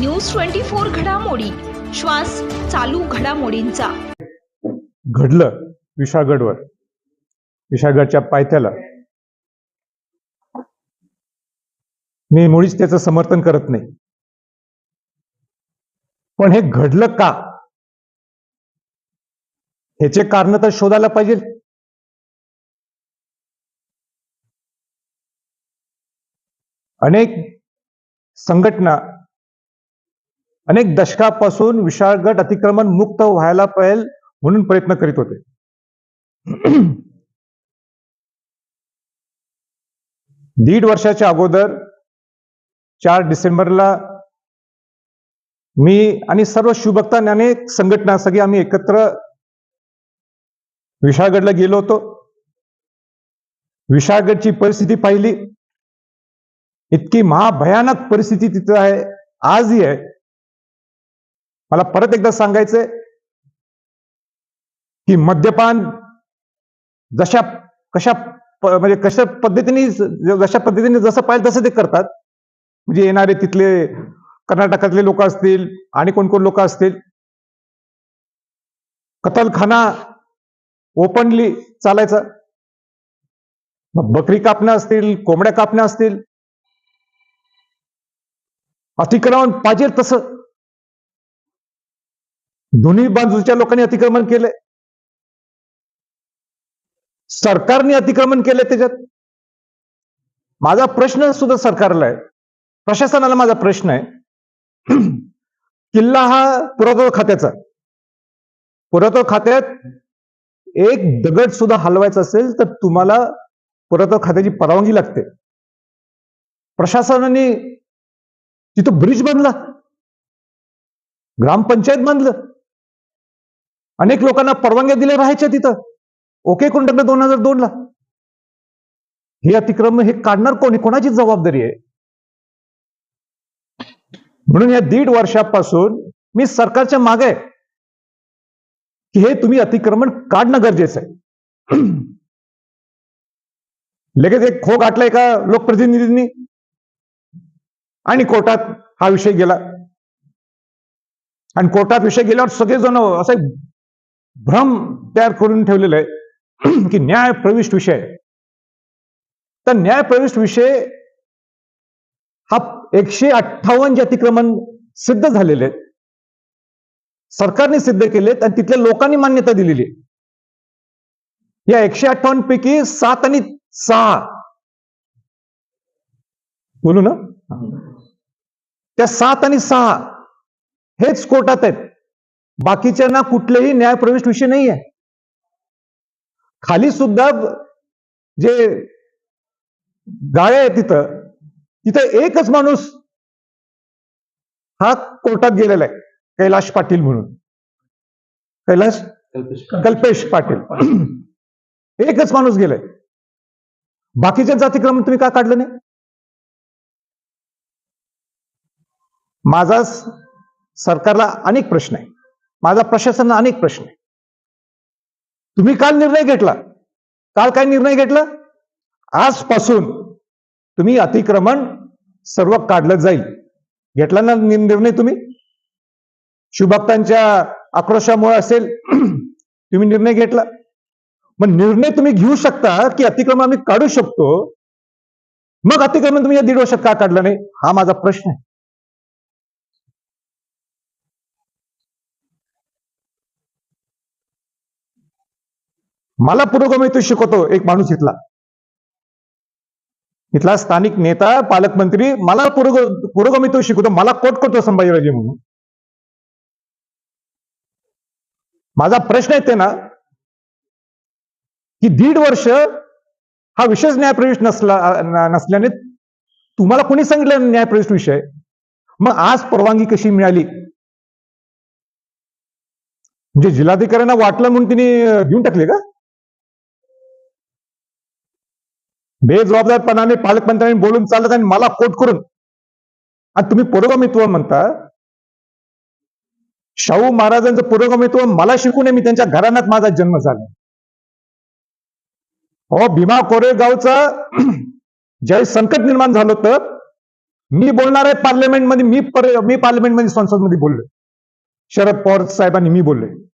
News twenty four घडामोडी. श्वास चालू घडामोडींचा. घडलं विशाळगडवर विशाळगडच्या पायथ्याला. मी मुळीच त्याचं समर्थन करत नाही. पण हे घडलं का? ह्याचे कारण तर शोधायला पाहिजे. अनेक संघटना अनेक दशकापासून विशाळगड अतिक्रमण मुक्त व्हायला पाहिजे म्हणून प्रयत्न करीत होते. दीड वर्षाच्या अगोदर चार डिसेंबरला मी आणि सर्व शिवभक्तांनी अनेक संघटना सगळी आम्ही एकत्र विशाळगडला गेलो होतो. विशाळगडची परिस्थिती पाहिली. इतकी महाभयानक परिस्थिती तिथं आहे. आजही आहे. मला परत एकदा सांगायचंय की मद्यपान जशा कशा म्हणजे कशा पद्धतीने जशा पद्धतीने जसं पाहिजे तसं ते करतात. म्हणजे येणारे तिथले कर्नाटकातले लोक असतील आणि कोण कोण लोक असतील. कतलखाना ओपनली चालायचा. मग बकरी कापण्या असतील कोंबड्या कापण्या असतील. अतिक्रमण पाहिजे तसं. दोन्ही बाजूच्या लोकांनी अतिक्रमण केलंय सरकारने अतिक्रमण केलंय त्याच्यात. माझा प्रश्न सुद्धा सरकारला आहे. प्रशासनाला माझा प्रश्न आहे. किल्ला हा पुरातत्व खात्याचा पुरातत्व खात्यात एक दगड सुद्धा हलवायचा असेल तर तुम्हाला पुरातत्व खात्याची परवानगी लागते. प्रशासनाने तिथं ब्रिज बांधला. ग्रामपंचायत बांधलं. अनेक लोकांना परवानग्या दिल्या राहायच्या तिथं. ओके करून टाकलं दोन हजार दोन ला हे अतिक्रमण हे काढणार कोणी? कोणाची जबाबदारी आहे? म्हणून या दीड वर्षापासून मी सरकारच्या मागे आहे. की हे तुम्ही अतिक्रमण काढणं गरजेचं आहे. लगेच एक खो गाठलाय का लोकप्रतिनिधींनी. आणि कोर्टात हा विषय गेला. आणि कोर्टात विषय गेल्यावर सगळेजण असं भ्रम तयार करून ठेवलेला आहे की न्याय प्रविष्ट विषय तर न्याय प्रविष्ट विषय हा एकशे अठ्ठावन्न जे अतिक्रमण सिद्ध झालेले आहेत सरकारने सिद्ध केलेत आणि तिथल्या लोकांनी मान्यता दिलेली आहे. या एकशे अठ्ठावन्न पैकी सात आणि सहा बोलू ना? त्या सात आणि सहा हेच कोर्टात आहेत. बाकीच्यांना कुठलेही न्यायप्रविष्ट विषय नाही आहे खाली सुद्धा जे गाळे आहे तिथं तिथं एकच माणूस हा कोर्टात गेलेला आहे कैलाश पाटील म्हणून. कैलाश कल्पेश पाटील. एकच माणूस गेलाय. बाकीच्या अतिक्रमण तुम्ही का काढलं नाही? माझा सरकारला अनेक प्रश्न आहे माझा प्रशासनाला अनेक प्रश्न आहे. तुम्ही काल निर्णय घेतला. काल काय निर्णय घेतला? आजपासून तुम्ही अतिक्रमण सर्व काढलं जाईल. घेतला ना निर्णय तुम्ही? शिवभक्तांच्या आक्रोशामुळे असेल तुम्ही निर्णय घेतला. मग निर्णय तुम्ही घेऊ शकता की अतिक्रमण आम्ही काढू शकतो? मग अतिक्रमण तुम्ही या दीड वर्षात का काढलं नाही? हा माझा प्रश्न आहे. मला पुरोगामी शिकवतो एक माणूस इथला. इथला स्थानिक नेता पालकमंत्री मला पुरोग पुरोगामी शिकवतो. मला कोट करतो संभाजीराजे म्हणून. माझा प्रश्न आहे ना की दीड वर्ष हा विशेष न्यायप्रविष्ट नसला नसल्याने तुम्हाला कोणी सांगितलं न्यायप्रविष्ट विषय? मग आज परवानगी कशी मिळाली? म्हणजे जिल्हाधिकाऱ्यांना वाटलं म्हणून तिने घेऊन टाकले का? बेजबाबदारपणाने पालकमंत्र्यांनी बोलून चालत आणि मला कोट करून. आणि तुम्ही पुरोगामित्व म्हणता. शाहू महाराजांचं पुरोगामित्व मला शिकू नये मी त्यांच्या घराण्यात माझा जन्म झाला. हो भीमा कोरेगावचा ज्यावेळी संकट निर्माण झालं होतं मी बोलणार आहे पार्लमेंटमध्ये मी पर- मी पार्लमेंटमध्ये संसदमध्ये बोललोय. शरद पवार साहेबांनी मी बोललोय.